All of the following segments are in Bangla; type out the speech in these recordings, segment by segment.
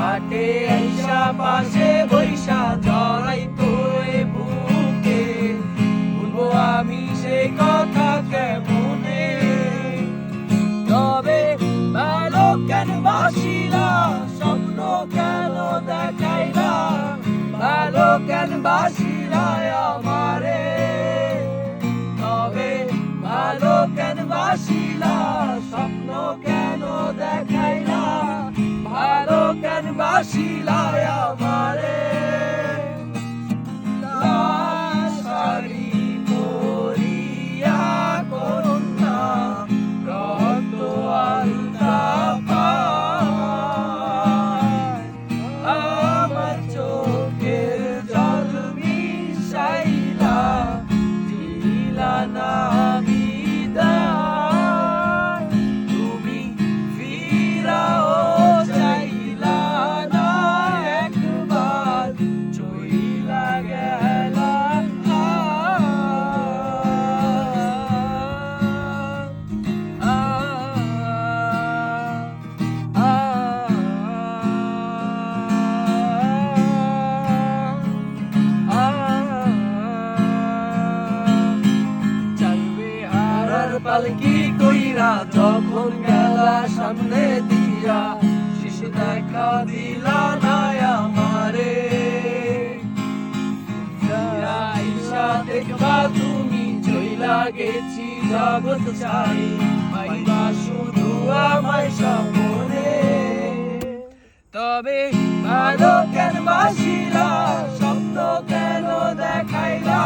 ঘাটে আইসা পাশে বৈশা জড়াই তোরে বুকে। বলব আমি সে কথা কেমনে? তবে ভালো কেন বাসিলা, স্বপ্ন কেন দেখাইলা? ভালো কেন বাসিলা আমারে? তবে ভালো কেন বাসিলা? পালকি কইরা, যখন গেলা সামনে দিয়া, শিশু দেখা দিলা না আমারে। আইসা দেখবা, তুমি চইলা গেছি জগৎ চাই পাইবা শুধু আমায় সামনে তবে ভালো কেন বাসিলা স্বপ্ন কেন দেখাইলা?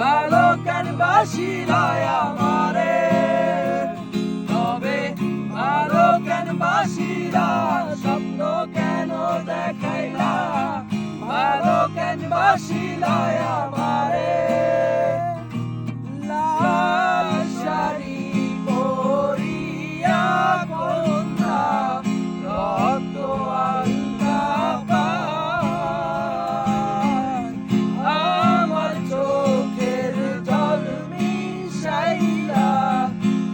ভালো কেন বাসিলা ক্যানবাসীরা স্বপ্ন কেন দেখাইলা? ভালো ক্যানবাসীরা আমারে। লাল শাড়ি পরিয়া কন্যা রক্ত আলতা আমার চোখের জল মিশাইলা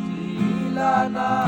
দিলা না